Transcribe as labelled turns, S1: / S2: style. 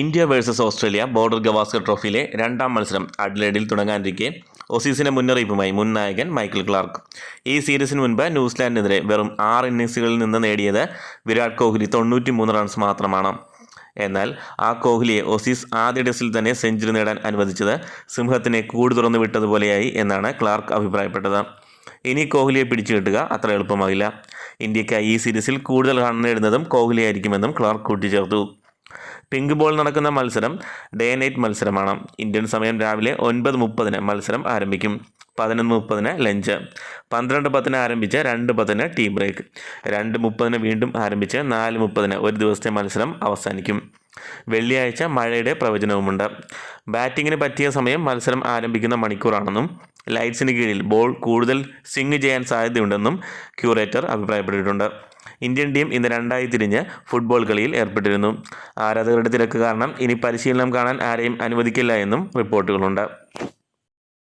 S1: India versus Australia Border Gavaskar ട്രോഫിയിലെ രണ്ടാം മത്സരം അഡ്ലേഡിൽ തുടങ്ങാനിരിക്കെ. ഓസീസിന്റെ മുന്നറിയിപ്പുമായി മുൻ നായകൻ മൈക്കിൾ ക്ലാർക്ക്. ഈ സീരീസിന് മുൻപ് ന്യൂസിലാൻഡിനെതിരെ വെറും ആറ് ഇന്നിങ്സുകളിൽ നിന്ന് നേടിയത് വിരാട് കോഹ്ലി തൊണ്ണൂറ്റി മൂന്ന് റൺസ് മാത്രമാണ്. എന്നാൽ ആ കോഹ്ലിയെ ഓസീസ് ആദ്യ ടെസ്റ്റിൽ തന്നെ സെഞ്ചുറി നേടാൻ അനുവദിച്ചത് സിംഹത്തിനെ കൂട് തുറന്നു വിട്ടതുപോലെയായി എന്നാണ് ക്ലാർക്ക് അഭിപ്രായപ്പെട്ടത്. ഇനി കോഹ്ലിയെ പിടിച്ചു കിട്ടുക അത്ര എളുപ്പമാകില്ല. ഇന്ത്യക്കായി ഈ സീരീസിൽ കൂടുതൽ റൺ നേടുന്നതും കോഹ്ലിയായിരിക്കുമെന്നും ക്ലാർക്ക് കൂട്ടിച്ചേർത്തു. പിങ്ക് ബോൾ നടക്കുന്ന മത്സരം ഡേ നൈറ്റ് മത്സരമാണ്. ഇന്ത്യൻ സമയം രാവിലെ ഒൻപത് മുപ്പതിന് മത്സരം ആരംഭിക്കും. പതിനൊന്ന് മുപ്പതിന് ലഞ്ച് പന്ത്രണ്ട് പത്തിന് ആരംഭിച്ച് രണ്ട് പത്തിന് ടീ ബ്രേക്ക് രണ്ട് മുപ്പതിന് വീണ്ടും ആരംഭിച്ച് നാല് മുപ്പതിന് ഒരു ദിവസത്തെ മത്സരം അവസാനിക്കും. വെള്ളിയാഴ്ച മഴയുടെ പ്രവചനവുമുണ്ട്. ബാറ്റിങ്ങിന് പറ്റിയ സമയം മത്സരം ആരംഭിക്കുന്ന മണിക്കൂറാണെന്നും ലൈറ്റ്സിന് കീഴിൽ ബോൾ കൂടുതൽ സ്വിംഗ് ചെയ്യാൻ സാധ്യതയുണ്ടെന്നും ക്യൂറേറ്റർ അഭിപ്രായപ്പെട്ടിട്ടുണ്ട്. ഇന്ത്യൻ ടീം ഇന്ന് രണ്ടായി തിരിഞ്ഞ് ഫുട്ബോൾ കളിയിൽ ഏർപ്പെട്ടിരുന്നു. ആരാധകരുടെ തിരക്ക് കാരണം ഇനി പരിശീലനം കാണാൻ ആരെയും അനുവദിക്കില്ല എന്നും റിപ്പോർട്ടുകളുണ്ട്.